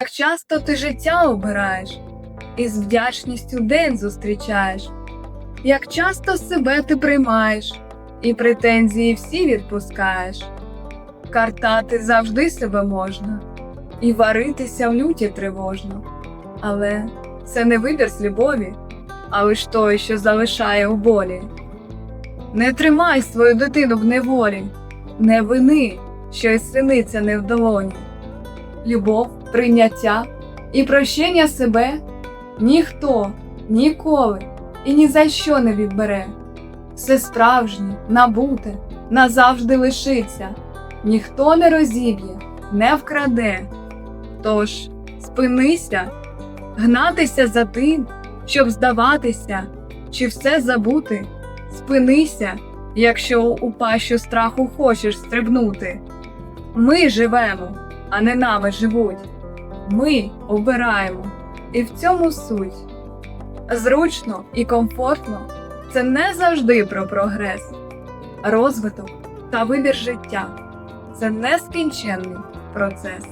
Як часто ти життя обираєш і з вдячністю день зустрічаєш, як часто себе ти приймаєш і претензії всі відпускаєш, картати завжди себе можна, і варитися в люті тривожно. Але це не вибір з любові, а лиш той, що залишає у болі. Не тримай свою дитину в неволі, не вини, що й синиця не в долоні. Любов, прийняття і прощення себе ніхто ніколи і ні за що не відбере. Все справжнє, набуте, назавжди лишиться, ніхто не розіб'є, не вкраде. Тож спинися, гнатися за тим, щоб здаватися, чи все забути. Спинися, якщо у пащу страху хочеш стрибнути. Ми живемо, а не нами живуть. Ми обираємо, і в цьому суть. Зручно і комфортно це не завжди про прогрес, розвиток та вибір життя це нескінченний процес.